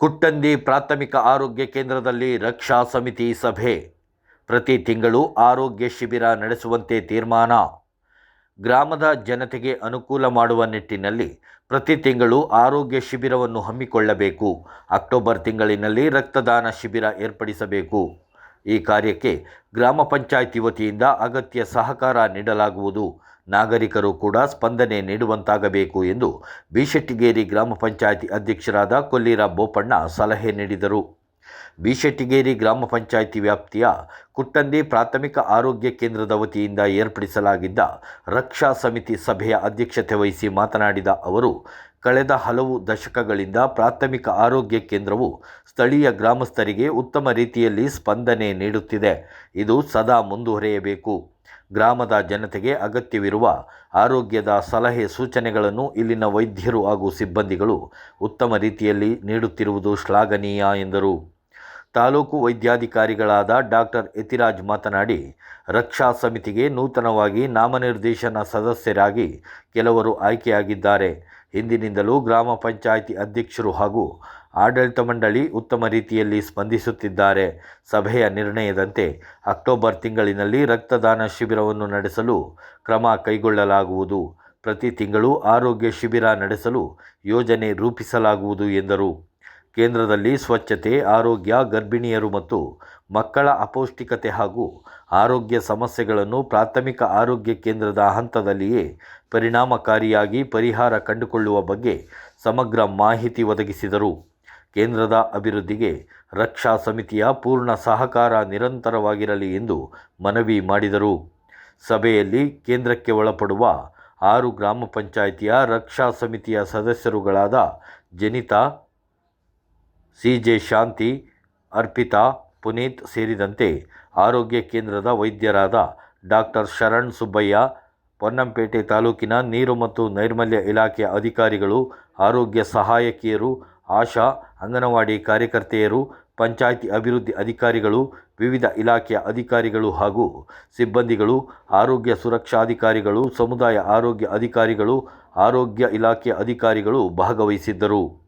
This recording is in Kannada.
ಕುಟ್ಟಂದಿ ಪ್ರಾಥಮಿಕ ಆರೋಗ್ಯ ಕೇಂದ್ರದಲ್ಲಿ ರಕ್ಷಾ ಸಮಿತಿ ಸಭೆ. ಪ್ರತಿ ತಿಂಗಳು ಆರೋಗ್ಯ ಶಿಬಿರ ನಡೆಸುವಂತೆ ತೀರ್ಮಾನ. ಗ್ರಾಮದ ಜನತೆಗೆ ಅನುಕೂಲ ಮಾಡುವ ನಿಟ್ಟಿನಲ್ಲಿ ಪ್ರತಿ ತಿಂಗಳು ಆರೋಗ್ಯ ಶಿಬಿರವನ್ನು ಹಮ್ಮಿಕೊಳ್ಳಬೇಕು. ಅಕ್ಟೋಬರ್ ತಿಂಗಳಿನಲ್ಲಿ ರಕ್ತದಾನ ಶಿಬಿರ ಏರ್ಪಡಿಸಬೇಕು. ಈ ಕಾರ್ಯಕ್ಕೆ ಗ್ರಾಮ ಪಂಚಾಯಿತಿ ವತಿಯಿಂದ ಅಗತ್ಯ ಸಹಕಾರ ನೀಡಲಾಗುವುದು. ನಾಗರಿಕರು ಕೂಡ ಸ್ಪಂದನೆ ನೀಡುವಂತಾಗಬೇಕು ಎಂದು ಬಿಶೆಟ್ಟಿಗೇರಿ ಗ್ರಾಮ ಪಂಚಾಯಿತಿ ಅಧ್ಯಕ್ಷರಾದ ಕೊಲ್ಲೀರ ಬೋಪಣ್ಣ ಸಲಹೆ ನೀಡಿದರು. ಬಿಶೆಟ್ಟಿಗೇರಿ ಗ್ರಾಮ ಪಂಚಾಯಿತಿ ವ್ಯಾಪ್ತಿಯ ಕುಟ್ಟಂದಿ ಪ್ರಾಥಮಿಕ ಆರೋಗ್ಯ ಕೇಂದ್ರದ ವತಿಯಿಂದ ಏರ್ಪಡಿಸಲಾಗಿದ್ದ ರಕ್ಷಾ ಸಮಿತಿ ಸಭೆಯ ಅಧ್ಯಕ್ಷತೆ ವಹಿಸಿ ಮಾತನಾಡಿದ ಅವರು ಕಳೆದ ಹಲವು ದಶಕಗಳಿಂದ ಪ್ರಾಥಮಿಕ ಆರೋಗ್ಯ ಕೇಂದ್ರವು ಸ್ಥಳೀಯ ಗ್ರಾಮಸ್ಥರಿಗೆ ಉತ್ತಮ ರೀತಿಯಲ್ಲಿ ಸ್ಪಂದನೆ ನೀಡುತ್ತಿದೆ. ಇದು ಸದಾ ಮುಂದುವರಿಯಬೇಕು. ಗ್ರಾಮದ ಜನತೆಗೆ ಅಗತ್ಯವಿರುವ ಆರೋಗ್ಯದ ಸಲಹೆ ಸೂಚನೆಗಳನ್ನು ಇಲ್ಲಿನ ವೈದ್ಯರು ಹಾಗೂ ಸಿಬ್ಬಂದಿಗಳು ಉತ್ತಮ ರೀತಿಯಲ್ಲಿ ನೀಡುತ್ತಿರುವುದು ಶ್ಲಾಘನೀಯ ಎಂದರು. ತಾಲೂಕು ವೈದ್ಯಾಧಿಕಾರಿಗಳಾದ ಡಾಕ್ಟರ್ ಯತಿರಾಜ್ ಮಾತನಾಡಿ, ರಕ್ಷಾ ಸಮಿತಿಗೆ ನೂತನವಾಗಿ ನಾಮನಿರ್ದೇಶನ ಸದಸ್ಯರಾಗಿ ಕೆಲವರು ಆಯ್ಕೆಯಾಗಿದ್ದಾರೆ. ಹಿಂದಿನಿಂದಲೂ ಗ್ರಾಮ ಪಂಚಾಯಿತಿ ಅಧ್ಯಕ್ಷರು ಹಾಗೂ ಆಡಳಿತ ಮಂಡಳಿ ಉತ್ತಮ ರೀತಿಯಲ್ಲಿ ಸ್ಪಂದಿಸುತ್ತಿದ್ದಾರೆ. ಸಭೆಯ ನಿರ್ಣಯದಂತೆ ಅಕ್ಟೋಬರ್ ತಿಂಗಳಿನಲ್ಲಿ ರಕ್ತದಾನ ಶಿಬಿರವನ್ನು ನಡೆಸಲು ಕ್ರಮ ಕೈಗೊಳ್ಳಲಾಗುವುದು. ಪ್ರತಿ ತಿಂಗಳು ಆರೋಗ್ಯ ಶಿಬಿರ ನಡೆಸಲು ಯೋಜನೆ ರೂಪಿಸಲಾಗುವುದು ಎಂದರು. ಕೇಂದ್ರದಲ್ಲಿ ಸ್ವಚ್ಛತೆ, ಆರೋಗ್ಯ, ಗರ್ಭಿಣಿಯರು ಮತ್ತು ಮಕ್ಕಳ ಅಪೌಷ್ಟಿಕತೆ ಹಾಗೂ ಆರೋಗ್ಯ ಸಮಸ್ಯೆಗಳನ್ನು ಪ್ರಾಥಮಿಕ ಆರೋಗ್ಯ ಕೇಂದ್ರದ ಹಂತದಲ್ಲಿಯೇ ಪರಿಣಾಮಕಾರಿಯಾಗಿ ಪರಿಹಾರ ಕಂಡುಕೊಳ್ಳುವ ಬಗ್ಗೆ ಸಮಗ್ರ ಮಾಹಿತಿ ಒದಗಿಸಿದರು. ಕೇಂದ್ರದ ಅಭಿವೃದ್ಧಿಗೆ ರಕ್ಷಾ ಸಮಿತಿಯ ಪೂರ್ಣ ಸಹಕಾರ ನಿರಂತರವಾಗಿರಲಿ ಎಂದು ಮನವಿ ಮಾಡಿದರು. ಸಭೆಯಲ್ಲಿ ಕೇಂದ್ರಕ್ಕೆ ಒಳಪಡುವ ಆರು ಗ್ರಾಮ ಪಂಚಾಯಿತಿಯ ರಕ್ಷಾ ಸಮಿತಿಯ ಸದಸ್ಯರುಗಳಾದ ಜನಿತಾ ಸಿ ಜೆ ಶಾಂತಿ, ಅರ್ಪಿತಾ, ಪುನೀತ್ ಸೇರಿದಂತೆ ಆರೋಗ್ಯ ಕೇಂದ್ರದ ವೈದ್ಯರಾದ ಡಾಕ್ಟರ್ ಶರಣ್ ಸುಬ್ಬಯ್ಯ, ಪೊನ್ನಂಪೇಟೆ ತಾಲೂಕಿನ ನೀರು ಮತ್ತು ನೈರ್ಮಲ್ಯ ಇಲಾಖೆಯ ಅಧಿಕಾರಿಗಳು, ಆರೋಗ್ಯ ಸಹಾಯಕಿಯರು, ಆಶಾ, ಅಂಗನವಾಡಿ ಕಾರ್ಯಕರ್ತೆಯರು, ಪಂಚಾಯಿತಿ ಅಭಿವೃದ್ಧಿ ಅಧಿಕಾರಿಗಳು, ವಿವಿಧ ಇಲಾಖೆಯ ಅಧಿಕಾರಿಗಳು ಹಾಗೂ ಸಿಬ್ಬಂದಿಗಳು, ಆರೋಗ್ಯ ಸುರಕ್ಷಾಧಿಕಾರಿಗಳು, ಸಮುದಾಯ ಆರೋಗ್ಯ ಅಧಿಕಾರಿಗಳು, ಆರೋಗ್ಯ ಇಲಾಖೆಯ ಅಧಿಕಾರಿಗಳು ಭಾಗವಹಿಸಿದ್ದರು.